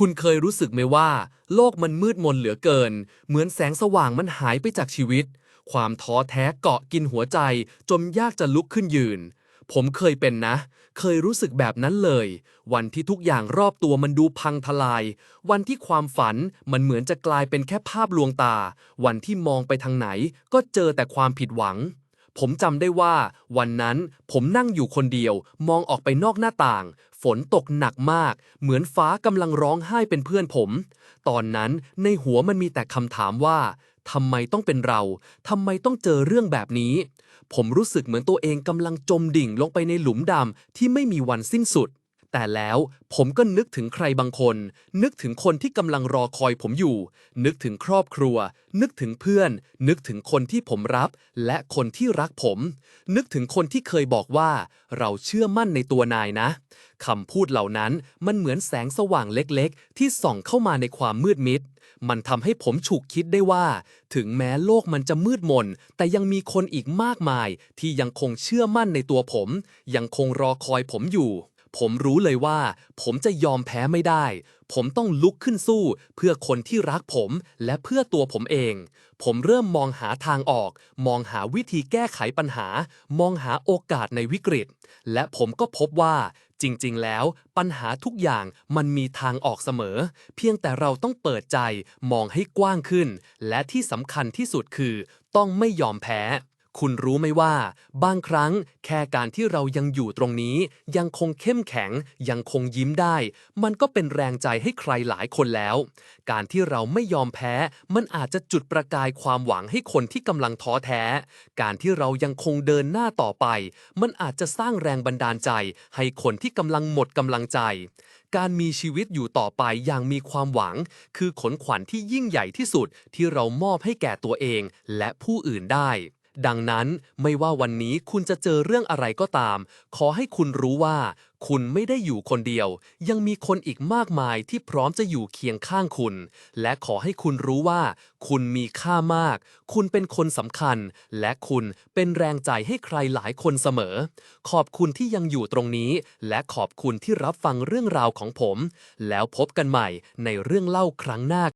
คุณเคยรู้สึกไหมว่า โลกมันมืดมนเหลือเกิน เหมือนแสงสว่างมันหายไปจากชีวิต ความท้อแท้เกาะกินหัวใจจนยากจะลุกขึ้นยืน ผมเคยเป็นนะ เคยรู้สึกแบบนั้นเลย วันที่ทุกอย่างรอบตัวมันดูพังทลาย วันที่ความฝันมันเหมือนจะกลายเป็นแค่ภาพลวงตา วันที่มองไปทางไหนก็เจอแต่ความผิดหวัง ผมจำได้ว่า วันนั้นผมนั่งอยู่คนเดียว มองออกไปนอกหน้าต่าง ฝนตกหนักมาก เหมือนฟ้ากำลังร้องไห้เป็นเพื่อนผม ตอนนั้นในหัวมันมีแต่คำถามว่าทำไมต้องเป็นเรา ทำไมต้องเจอเรื่องแบบนี้ ผมรู้สึกเหมือนตัวเองกำลังจมดิ่งลงไปในหลุมดำที่ไม่มีวันสิ้นสุด แต่แล้วผมก็นึกถึงใครบางคน นึกถึงคนที่กำลังรอคอยผมอยู่ นึกถึงครอบครัว นึกถึงเพื่อน นึกถึงคนที่ผมรับ และคนที่รักผม นึกถึงคนที่เคยบอกว่า เราเชื่อมั่นในตัวนายนะคำพูดเหล่านั้นมันเหมือนแสงสว่างเล็กๆ ที่ส่องเข้ามาในความมืดมิด มันทำให้ผมฉุกคิดได้ว่า ถึงแม้โลกมันจะมืดมน แต่ยังมีคนอีกมากมาย ที่ยังคงเชื่อมั่นในตัวผม ยังคงรอคอยผมอยู่ ผมรู้เลยว่า ผมจะยอมแพ้ไม่ได้ ผมต้องลุกขึ้นสู้ เพื่อคนที่รักผมและเพื่อตัวผมเอง ผมเริ่มมองหาทางออก มองหาวิธีแก้ไขปัญหา มองหาโอกาสในวิกฤต และผมก็พบว่า จริง ๆ แล้ว ปัญหาทุกอย่างมันมีทางออกเสมอ เพียงแต่เราต้องเปิดใจ มองให้กว้างขึ้น และที่สำคัญที่สุดคือ ต้องไม่ยอมแพ้ คุณรู้ไหมว่า บางครั้งแค่การที่เรายังอยู่ตรงนี้ ยังคงเข้มแข็ง ยังคงยิ้มได้ มันก็เป็นแรงใจให้ใครหลายคนแล้ว การที่เราไม่ยอมแพ้ มันอาจจะจุดประกายความหวังให้คนที่กำลังท้อแท้ การที่เรายังคงเดินหน้าต่อไป มันอาจจะสร้างแรงบันดาลใจ ให้คนที่กำลังหมดกำลังใจ การมีชีวิตอยู่ต่อไปอย่างมีความหวัง คือขนขวัญที่ยิ่งใหญ่ที่สุดที่เรามอบให้แก่ตัวเองและผู้อื่นได้ ดังนั้นไม่ว่าวันนี้คุณจะเจอเรื่องอะไรก็ตาม ขอให้คุณรู้ว่า คุณไม่ได้อยู่คนเดียว ยังมีคนอีกมากมายที่พร้อมจะอยู่เคียงข้างคุณ และขอให้คุณรู้ว่า คุณมีค่ามาก คุณเป็นคนสำคัญ และคุณเป็นแรงใจให้ใครหลายคนเสมอ ขอบคุณที่ยังอยู่ตรงนี้ และขอบคุณที่รับฟังเรื่องราวของผม แล้วพบกันใหม่ในเรื่องเล่าครั้งหน้า